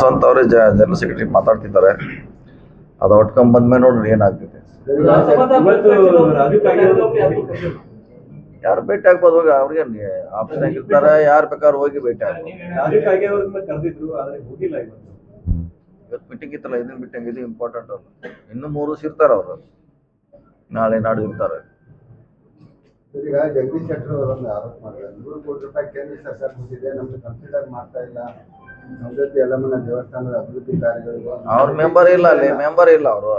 ಸ್ವಂತ ಅವರೇ general secretary ಮಾತಾಡ್ತಿದ್ದಾರೆ. ಅದು ಔಟ್ಕಮ್ ಬಂದ್ಮೇಲೆ ನೋಡ್ರಿ ಏನಾಗ್ತೈತೆ. ಯಾರು ಭೇಟಿ ಆಗ್ಬೋದು? ಹೋಗಿ ಅವ್ರಿಗೆ ಆಪ್ಷನ್ ಆಗಿರ್ತಾರೆ. ಯಾರು ಬೇಕಾದ್ರೂ ಹೋಗಿ ಭೇಟಿ ಇವತ್ತು ಮೀಟಿಂಗ್ ಇತ್ತಲ್ಲ ಇದನ್ನ ಮೀಟಿಂಗ್ ಇದು ಇಂಪಾರ್ಟೆಂಟ್ ಅಲ್ಲ. ಇನ್ನು ಮೂರು ಸಿರ್ತಾರೆ ಅವರು. ನಾಳೆ ನಾಡು ಇರ್ತಾರೆ. ಈಗ ಜಗದೀಶ್ ಶೆಟ್ಟರ್ ಅವರೊಂದು ಆರೋಪ ಮಾಡಿದ್ದಾರೆ. ನೂರು ಕೋಟಿ ರೂಪಾಯಿ ಕೇಂದ್ರ ಸರ್ಕಾರ ಕೊಟ್ಟಿದೆ ನಮ್ಗೆ ಕನ್ಸಿಡರ್ ಮಾಡ್ತಾ ಇಲ್ಲ. ಸವದತ್ತಿ ಯಲ್ಲಮ್ಮನ ದೇವಸ್ಥಾನದ ಅಭಿವೃದ್ಧಿ ಕಾರ್ಯಗಳಿಗೂ ಅವ್ರ ಮೆಂಬರ್ ಇಲ್ಲ ಅಲ್ಲಿ ಮೆಂಬರ್ ಇಲ್ಲ ಅವರು.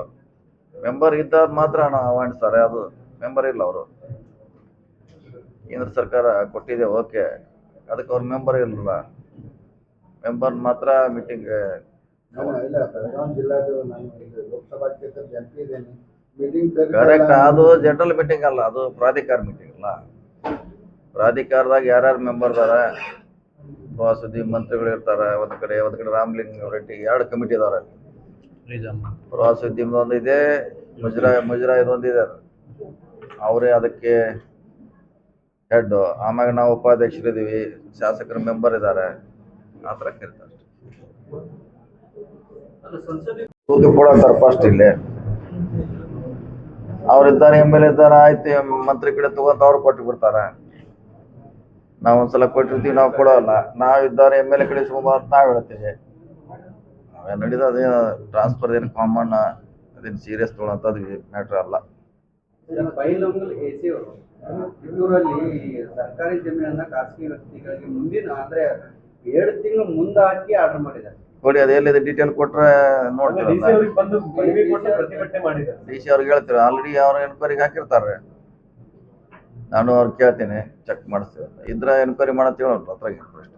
ಮೆಂಬರ್ ಇದ್ದಾಗ ಮಾತ್ರ ಹಣ ಅವಾಣಿಸ್ತಾರೆ ಅದು ಮೆಂಬರ್ ಇಲ್ಲ ಅವರು. ಕೇಂದ್ರ ಸರ್ಕಾರ ಕೊಟ್ಟಿದೆ ಓಕೆ. ಅದಕ್ಕೆ ಅವ್ರ ಮೆಂಬರ್ ಇರಲಿಲ್ಲ ಮೆಂಬರ್ ಮಾತ್ರ ಮೀಟಿಂಗ್ ಇಲ್ಲ ಬೆಳಗಾವಿ ಜಿಲ್ಲಾದು ನಾನು ಲೋಕಸಭಾ ಕ್ಷೇತ್ರದ ಎಂ ಪಿ ಇದ್ದೇನೆ. ಮೀಟಿಂಗ್ ಕರೆಕ್ಟ್ ಅದು ಜನರಲ್ ಮೀಟಿಂಗ್ ಅಲ್ಲ ಅದು ಪ್ರಾಧಿಕಾರ ಮೀಟಿಂಗ್ ಅಲ್ಲ. ಪ್ರಾಧಿಕಾರದಾಗ ಯಾರ್ಯಾರು ಮೆಂಬರ್ ಅದಾರ? ಪ್ರವಾಸೋದ್ಯಮ ಮಂತ್ರಿಗಳು ಇರ್ತಾರೆ ಒಂದ್ ಕಡೆ ಒಂದ್ ಕಡೆ ರಾಮಲಿಂಗ ರೆಡ್ಡಿ ಎರಡು ಕಮಿಟಿ ಅದಾರ ಪ್ರವಾಸೋದ್ಯಮದ ಒಂದು ಇದೆ ಮುಜರಾ ಮುಜರಾ ಇದೊಂದಿದೆ ಇದೆ ಅವರೇ ಅದಕ್ಕೆ ಹೆಡ್ ಆಮ್ಯಾಗ ನಾವು ಉಪಾಧ್ಯಕ್ಷರಿದ್ದೀವಿ ಶಾಸಕರ ಮೆಂಬರ್ ಇದ್ದಾರೆ ಆ ಥರ ಕೇಳ್ತಾರೆ. ಫಸ್ಟ್ ಇಲ್ಲಿ. ಅವ್ರಿದ್ದಾರೆ ಎಂ ಎಲ್ ಇದ್ದಾರೆ, ಆಯ್ತು ಮಂತ್ರಿ ಕಡೆ ತಗೊಂತ ಅವ್ರು ಕೊಟ್ಟು ಬಿಡ್ತಾರೆ. ನಾವು ಒಂದ್ಸಲ ಕೊಟ್ಟಿರ್ತೀವಿ, ನಾವು ಕೊಡೋಲ್ಲ. ನಾವಿದ್ದಾರೆ ಎಂ ಎಲ್ ಎ ಕಡೆ ಸುಮಾರು ನಾವು ಹೇಳ್ತೀವಿ. ನಾವೇ ನಡೀದ ಅದೇ ಟ್ರಾನ್ಸ್ಫರ್ ಏನು ಕಾಮನ್ ಅದೇನು ಸೀರಿಯಸ್ ತೊಗೊಳಂಥದ್ದು ಮ್ಯಾಟ್ರ್ ಅಲ್ಲ. ಸರ್ಕಾರಿ ಜಮೀನನ್ನ ಖಾಸಗಿ ವ್ಯಕ್ತಿಗಳಿಗೆ ಮುಂದಿನ, ಅಂದ್ರೆ ಎರಡು ತಿಂಗಳು ಮುಂದಾಕಿ ಆರ್ಡರ್ ಮಾಡಿದ್ದಾರೆ. ಕೊಡಿ ಅದು ಎಲ್ಲಿದೆ ಡೀಟೇಲ್ ಕೊಟ್ರೆ ಮಾಡಿದ್ದಾರೆ. ಡಿ ಸಿ ಅವ್ರಿಗೆ ಹೇಳ್ತೀವಿ ಆಲ್ರೆಡಿ ಅವ್ರ ಎನ್ಕ್ವೈರಿಗೆ ಹಾಕಿರ್ತಾರೆ. ನಾನು ಅವ್ರಿಗೆ ಕೇಳ್ತೀನಿ ಚೆಕ್ ಮಾಡಿಸ್ತೀವಿ ಇದ್ರ ಎನ್ಕ್ವೈರಿ ಮಾಡಂತ ಹೇಳೋಣ ಅದ್ರಾಗ ಏನು ಪ್ರಶ್ನೆ.